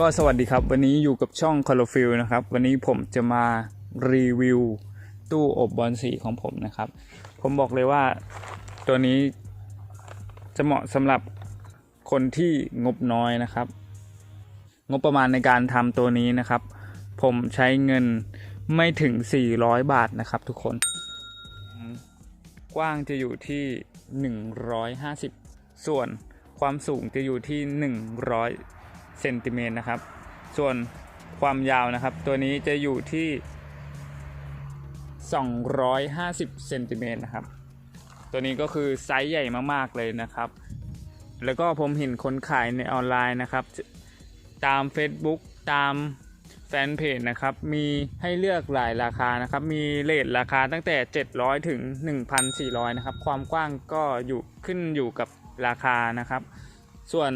ก็สวัสดีครับ วันนี้อยู่กับช่อง c o l o f i l นะครับ วันนี้ผมจะมารีวิวตู้อบบอลสีของผมนะครับ ผมบอกเลยว่าตัวนี้จะเหมาะสำหรับคนที่งบน้อยนะครับ งบประมาณในการทำตัวนี้นะครับ ผมใช้เงินไม่ถึง 400 บาทนะครับทุกคน กว้างจะอยู่ที่ 150 ส่วนความสูงจะอยู่ที่ 100 เซนติเมตรนะครับ ส่วนความยาวนะครับ ตัวนี้จะอยู่ที่ 250เซนติเมตรนะครับ ตัวนี้ก็คือไซส์ใหญ่มากๆเลยนะครับ แล้วก็ผมเห็นคนขายในออนไลน์นะครับ ตาม Facebook ตามแฟนเพจนะครับ มีให้เลือกหลายราคานะครับ มีเลทราคาตั้งแต่ 700 ถึง 1,400 นะครับ ความกว้างก็อยู่ขึ้นอยู่กับราคานะครับ ส่วน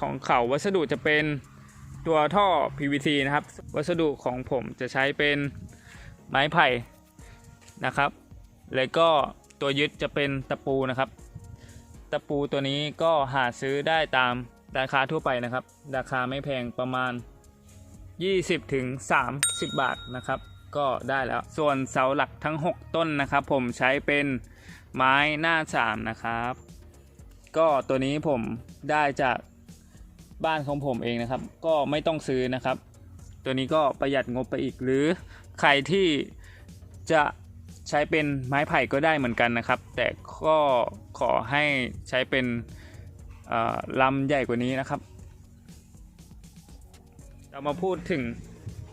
ของเขาวัสดุจะเป็นตัวท่อ PVC นะครับ วัสดุของผมจะใช้เป็นไม้ไผ่นะครับ แล้วก็ตัวยึดจะเป็นตะปูนะครับ ตะปูตัวนี้ก็หาซื้อได้ตามราคาทั่วไปนะครับ ราคาไม่แพงประมาณ 20ถึง30บาทนะครับ ก็ได้แล้ว ส่วนเสาหลักทั้ง 6 ต้นนะครับ ผมใช้เป็นไม้หน้าสามนะครับ ก็ตัวนี้ผมได้จาก บ้านของผมเองนะครับ ก็ไม่ต้องซื้อนะครับ ตัวนี้ก็ประหยัดงบไปอีกหรือใครที่จะใช้เป็นไม้ไผ่ก็ได้เหมือนกันนะครับ แต่ก็ขอให้ใช้เป็นลำใหญ่กว่านี้นะครับ เรามาพูดถึง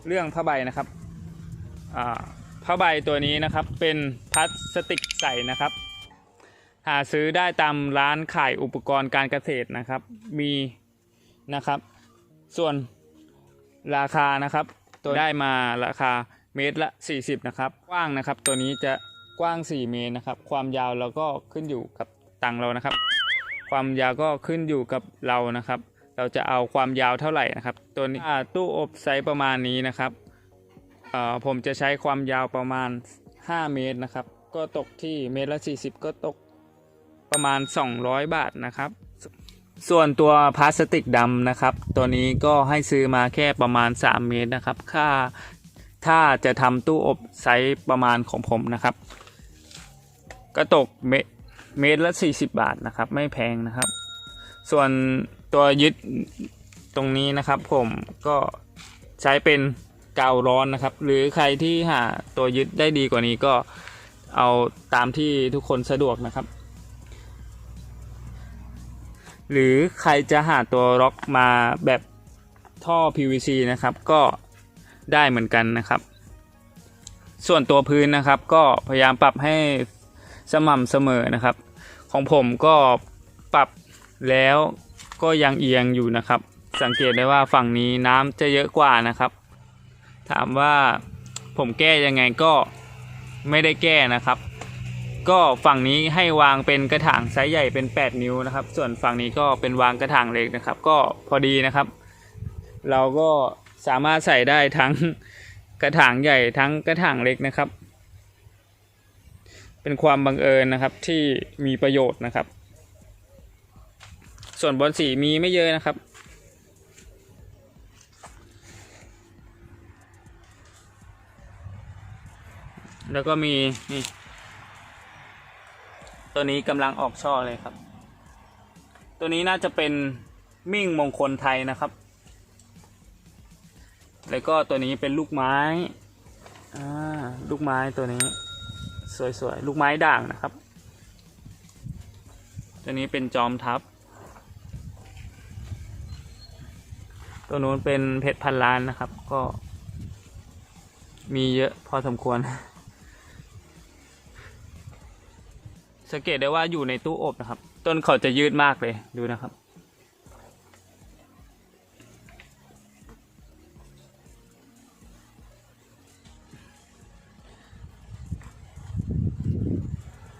เรื่องผ้าใบนะครับผ้าใบตัวนี้นะครับเป็นพลาสติกใสนะครับ หาซื้อได้ตามร้านขายอุปกรณ์การเกษตรนะครับ มี นะครับ ส่วนราคานะครับ ตัวได้มาราคาเมตรละ 40 นะครับ กว้างนะครับ ตัวนี้จะกว้าง 4 เมตรนะครับ ความยาวเราก็ขึ้นอยู่กับตังเรานะครับ ความยาวก็ขึ้นอยู่กับเรานะครับ เราจะเอาความยาวเท่าไหร่นะครับ ตัวนี้อ่าตู้อบไซส์ประมาณนี้นะครับเอ่อผมจะใช้ความยาวประมาณ 5 เมตรนะครับ ก็ตกที่เมตรละ 40 ก็ตกประมาณ 200 บาทนะครับ ส่วนตัวพลาสติกดำนะครับ ตัวนี้ก็ให้ซื้อมาแค่ประมาณ 3 เมตรนะครับ ค่าถ้าจะทำตู้อบไซส์ประมาณของผมนะครับ ก็ตกเมเมตรละ 40 บาทนะครับ ไม่แพงนะครับ ส่วนตัวยึดตรงนี้นะครับ ผมก็ใช้เป็นกาวร้อนนะครับ หรือใครที่หาตัวยึดได้ดีกว่านี้ก็เอาตามที่ทุกคนสะดวกนะครับ หรือใครจะหาตัวล็อกมาแบบท่อ PVC นะครับก็ได้เหมือนกันนะครับ ส่วนตัวพื้นนะครับ ก็พยายามปรับให้สม่ำเสมอนะครับ ของผมก็ปรับแล้วก็ยังเอียงอยู่นะครับ สังเกตได้ว่าฝั่งนี้น้ำจะเยอะกว่านะครับ ถามว่าผมแก้ยังไงก็ไม่ได้แก้นะครับ ก็ฝั่งนี้ให้วางเป็นกระถางไซส์ใหญ่เป็น 8 นิ้วนะครับ ส่วนฝั่งนี้ก็เป็นวางกระถางเล็กนะครับ ก็พอดีนะครับ เราก็สามารถใส่ได้ทั้งกระถางใหญ่ทั้งกระถางเล็กนะครับ เป็นความบังเอิญนะครับที่มีประโยชน์นะครับ ส่วนบอลสีมีไม่เยอะนะครับแล้วก็มีนี่ ตัวนี้กำลังออกช่อเลยครับ ตัวนี้น่าจะเป็นมิ่งมงคลไทยนะครับ แล้วก็ตัวนี้เป็นลูกไม้ลูกไม้ตัวนี้ สวยๆ ลูกไม้ด่างนะครับ ตัวนี้เป็นจอมทัพ ตัวนู้นเป็นเพชรพันล้านนะครับ ก็มีเยอะพอสมควร สังเกตได้ว่าอยู่ในตู้อบนะครับ ต้นเขาจะยืดมากเลยดูนะครับ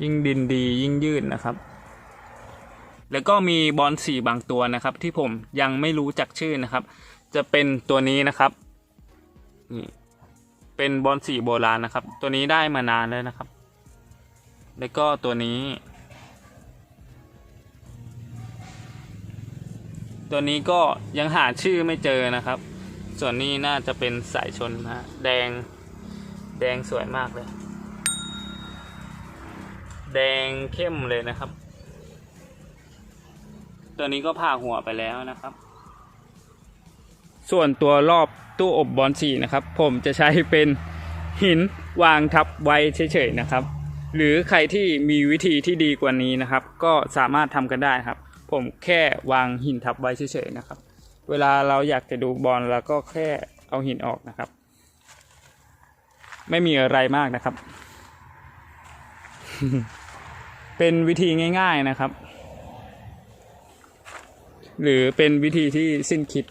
ยิ่งดินดียิ่งยืดนะครับ แล้วก็มีบอลสีบางตัวนะครับ ที่ผมยังไม่รู้จักชื่อนะครับ จะเป็นตัวนี้นะครับนี่เป็นบอลสีโบราณนะครับ ตัวนี้ได้มานานแล้วนะครับ แล้วก็ตัวนี้ ตัวนี้ก็ยังหาชื่อไม่เจอนะครับ ส่วนนี้น่าจะเป็นสายชนนะฮะแดง แดงสวยมากเลย แดงเข้มเลยนะครับ ตัวนี้ก็ผ่าหัวไปแล้วนะครับ ส่วนตัวรอบตู้อบบอลสีนะครับ ผมจะใช้เป็นหินวางทับไว้เฉยๆนะครับ หรือใครที่มีวิธีที่ดีกว่านี้นะครับ ก็สามารถทำกันได้ครับ ผมแค่วางหินทับไว้เฉยๆนะครับ เวลาเราอยากจะดูบอลเราก็แค่เอาหินออกนะครับ ไม่มีอะไรมากนะครับ เป็นวิธีง่าย ๆนะครับ หรือเป็นวิธีที่สิ้นคิด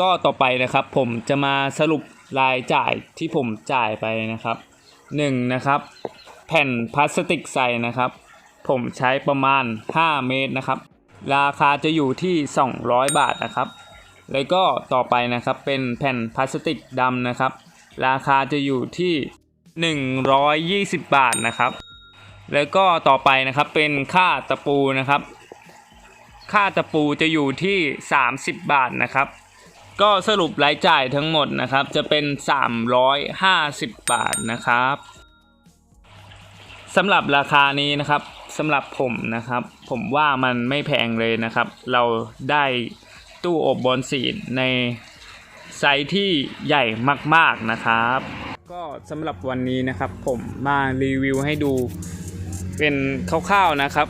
ก็ต่อไปนะครับผมจะมาสรุปรายจ่ายที่ผมจ่ายไปนะครับหนึ่งนะครับแผ่นพลาสติกใสนะครับ ผมใช้ประมาณ 5 เมตรนะครับ ราคาจะอยู่ที่ 200 บาทนะครับ แล้วก็ต่อไปนะครับเป็นแผ่นพลาสติกดำนะครับ ราคาจะอยู่ที่ 120 บาทนะครับ แล้วก็ต่อไปนะครับเป็นค่าตะปูนะครับ ค่าตะปูจะอยู่ที่ 30 บาทนะครับ ก็สรุปรายจ่ายทั้งหมดนะครับ จะเป็น 350 บาทนะครับสำหรับราคานี้นะครับสำหรับผมนะครับ ผมว่ามันไม่แพงเลยนะครับ เราได้ตู้อบบอลสีในไซส์ที่ใหญ่มากๆนะครับ ก็สำหรับวันนี้นะครับ ผมมารีวิวให้ดูเป็นคร่าวๆนะครับ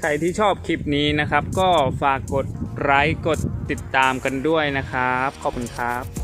ใครที่ชอบคลิปนี้นะครับ ก็ฝากกด ไลค์กดติดตามกันด้วยนะครับ ขอบคุณครับ